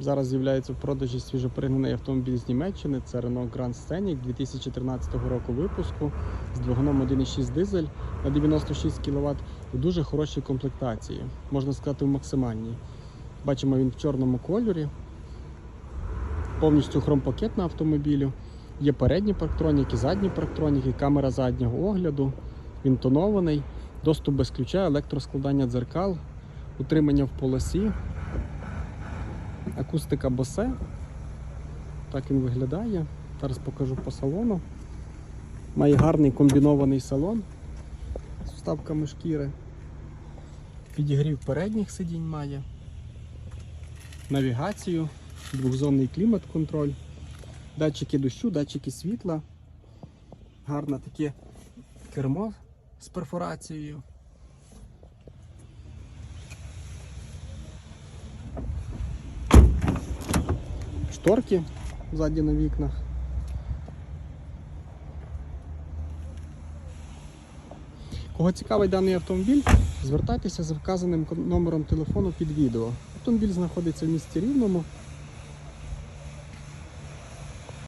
Зараз з'являється в продажі свіжопригнаний автомобіль з Німеччини. Це Renault Grand Scenic 2013 року випуску з двигуном 1.6 дизель на 96 кВт у дуже хорошій комплектації, можна сказати, в максимальній. Бачимо він в чорному кольорі, повністю хромпакет на автомобілю. Є передні парктроніки, задні парктроніки, камера заднього огляду. Він тонований, доступ без ключа, електроскладання дзеркал, утримання в полосі, акустика Bose. Так він виглядає. Зараз покажу по салону. Має гарний комбінований салон з вставками шкіри. Підігрів передніх сидінь має. Навігацію, двохзонний клімат-контроль, датчики дощу, датчики світла. Гарне таке кермо з перфорацією. Шторки ззаді на вікнах. Кого цікавий даний автомобіль, звертайтеся за вказаним номером телефону під відео. Автомобіль знаходиться в місті Рівному,